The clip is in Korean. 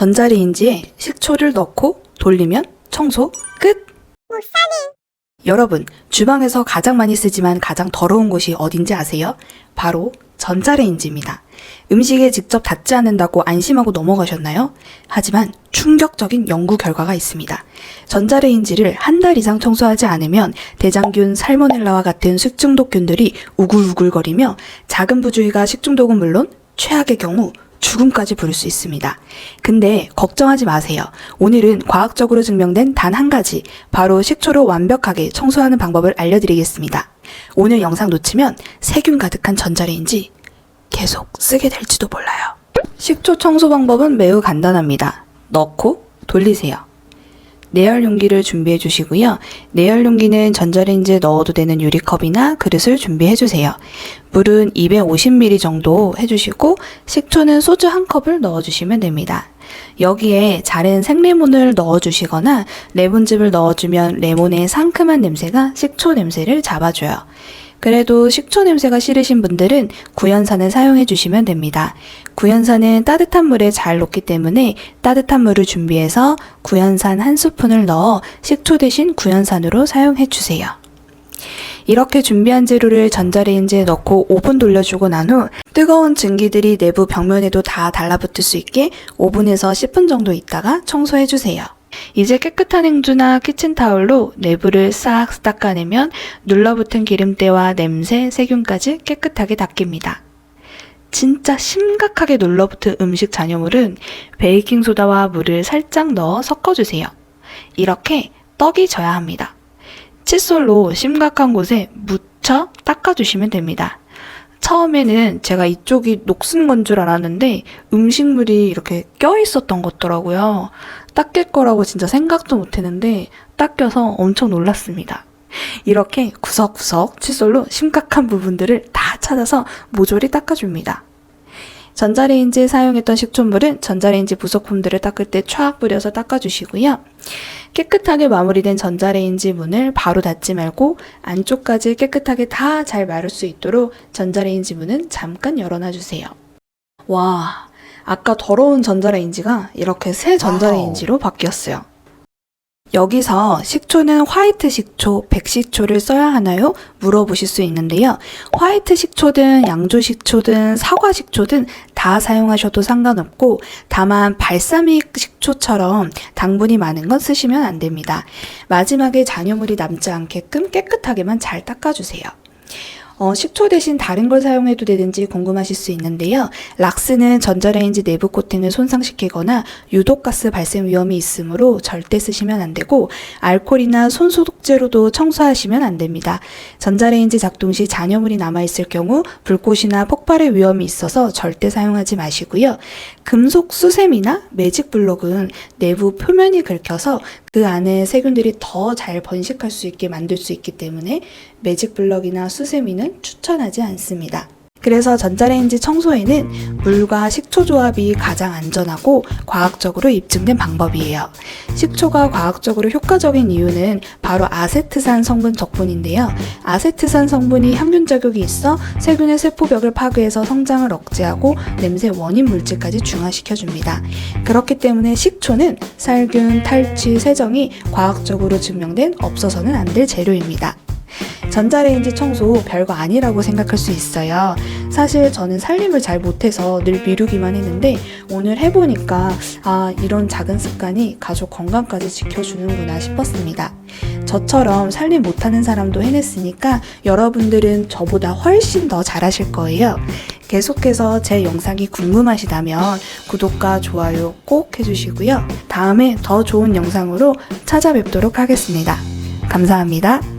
전자레인지에 식초를 넣고 돌리면 청소 끝! 여러분, 주방에서 가장 많이 쓰지만 가장 더러운 곳이 어딘지 아세요? 바로 전자레인지입니다. 음식에 직접 닿지 않는다고 안심하고 넘어가셨나요? 하지만 충격적인 연구 결과가 있습니다. 전자레인지를 한 달 이상 청소하지 않으면 대장균, 살모넬라와 같은 식중독균들이 우글우글거리며 작은 부주의가 식중독은 물론 최악의 경우 죽음까지 부를 수 있습니다. 근데 걱정하지 마세요. 오늘은 과학적으로 증명된 단 한 가지, 바로 식초로 완벽하게 청소하는 방법을 알려드리겠습니다. 오늘 영상 놓치면 세균 가득한 전자레인지 계속 쓰게 될지도 몰라요. 식초 청소 방법은 매우 간단합니다. 넣고 돌리세요. 내열 용기를 준비해 주시고요. 내열 용기는 전자레인지에 넣어도 되는 유리컵이나 그릇을 준비해 주세요. 물은 250ml 정도 해주시고 식초는 소주 한 컵을 넣어주시면 됩니다. 여기에 자른 생레몬을 넣어주시거나 레몬즙을 넣어주면 레몬의 상큼한 냄새가 식초 냄새를 잡아줘요. 그래도 식초 냄새가 싫으신 분들은 구연산을 사용해 주시면 됩니다. 구연산은 따뜻한 물에 잘 녹기 때문에 따뜻한 물을 준비해서 구연산 한 스푼을 넣어 식초 대신 구연산으로 사용해 주세요. 이렇게 준비한 재료를 전자레인지에 넣고 5분 돌려주고 난 후 뜨거운 증기들이 내부 벽면에도 다 달라붙을 수 있게 5분에서 10분 정도 있다가 청소해 주세요. 이제 깨끗한 행주나 키친타올로 내부를 싹 닦아내면 눌러붙은 기름때와 냄새, 세균까지 깨끗하게 닦입니다. 진짜 심각하게 눌러붙은 음식 잔여물은 베이킹소다와 물을 살짝 넣어 섞어주세요. 이렇게 떡이 져야 합니다. 칫솔로 심각한 곳에 묻혀 닦아주시면 됩니다. 처음에는 제가 이쪽이 녹슨 건 줄 알았는데 음식물이 이렇게 껴 있었던 것더라고요. 닦일 거라고 진짜 생각도 못 했는데 닦여서 엄청 놀랐습니다. 이렇게 구석구석 칫솔로 심각한 부분들을 다 찾아서 모조리 닦아줍니다. 전자레인지에 사용했던 식초물은 전자레인지 부속품들을 닦을 때 촥 뿌려서 닦아주시고요. 깨끗하게 마무리된 전자레인지 문을 바로 닫지 말고 안쪽까지 깨끗하게 다 잘 마를 수 있도록 전자레인지 문은 잠깐 열어놔주세요. 와, 아까 더러운 전자레인지가 이렇게 새 전자레인지로 바뀌었어요. 여기서 식초는 화이트 식초, 백식초를 써야 하나요? 물어보실 수 있는데요. 화이트 식초든 양조 식초든 사과 식초든 다 사용하셔도 상관없고 다만 발사믹 식초처럼 당분이 많은 건 쓰시면 안 됩니다. 마지막에 잔여물이 남지 않게끔 깨끗하게만 잘 닦아주세요. 어, 식초 대신 다른 걸 사용해도 되는지 궁금하실 수 있는데요. 락스는 전자레인지 내부 코팅을 손상시키거나 유독가스 발생 위험이 있으므로 절대 쓰시면 안 되고 알코올이나 손소독제로도 청소하시면 안 됩니다. 전자레인지 작동 시 잔여물이 남아있을 경우 불꽃이나 폭발의 위험이 있어서 절대 사용하지 마시고요. 금속 수세미나 매직 블록은 내부 표면이 긁혀서 그 안에 세균들이 더 잘 번식할 수 있게 만들 수 있기 때문에 매직 블럭이나 수세미는 추천하지 않습니다. 그래서 전자레인지 청소에는 물과 식초 조합이 가장 안전하고 과학적으로 입증된 방법이에요. 식초가 과학적으로 효과적인 이유는 바로 아세트산 성분 덕분인데요. 아세트산 성분이 항균 작용이 있어 세균의 세포벽을 파괴해서 성장을 억제하고 냄새 원인 물질까지 중화시켜 줍니다. 그렇기 때문에 식초는 살균, 탈취, 세정이 과학적으로 증명된 없어서는 안 될 재료입니다. 전자레인지 청소 별거 아니라고 생각할 수 있어요. 사실 저는 살림을 잘 못해서 늘 미루기만 했는데 오늘 해보니까 아, 이런 작은 습관이 가족 건강까지 지켜주는구나 싶었습니다. 저처럼 살림 못하는 사람도 해냈으니까 여러분들은 저보다 훨씬 더 잘하실 거예요. 계속해서 제 영상이 궁금하시다면 구독과 좋아요 꼭 해주시고요. 다음에 더 좋은 영상으로 찾아뵙도록 하겠습니다. 감사합니다.